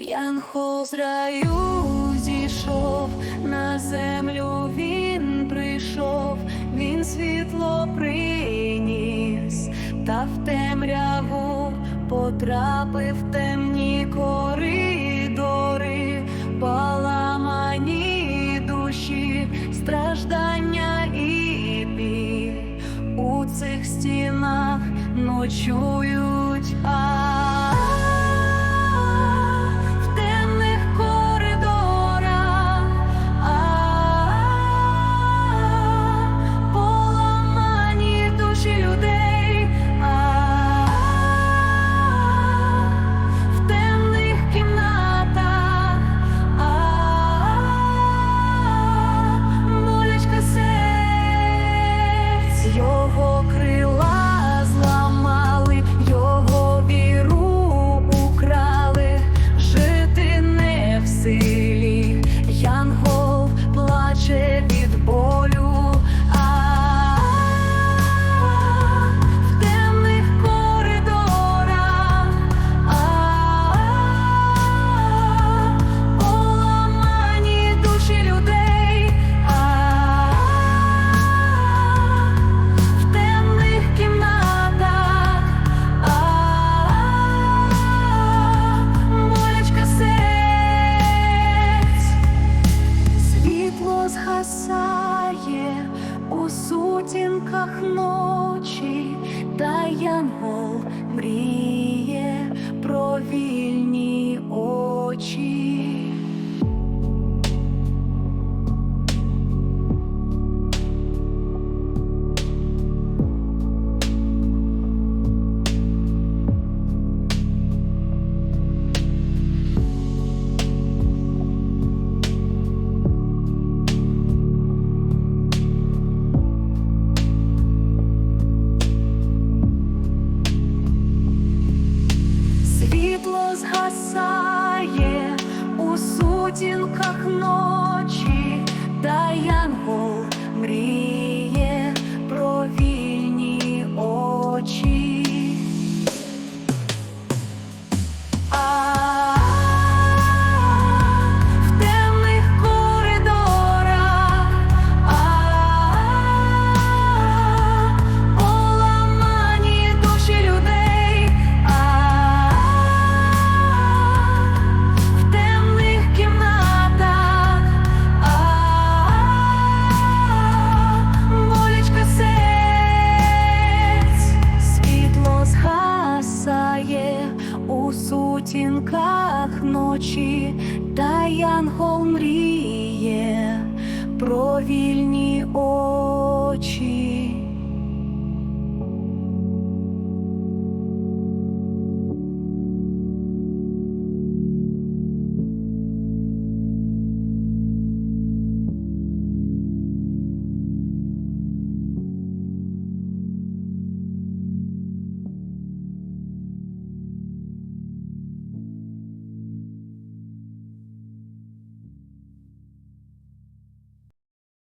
Янхол з раю зійшов, на землю він прийшов, він світло приніс, та в темряву потрапив темні коридори, поламані душі, страждання і біль у цих стінах ночують. Згасає у сутінках ночі, та янгол сутінках ночі, та янгол у сутінках ночі, та янгол мріє про вільні очі.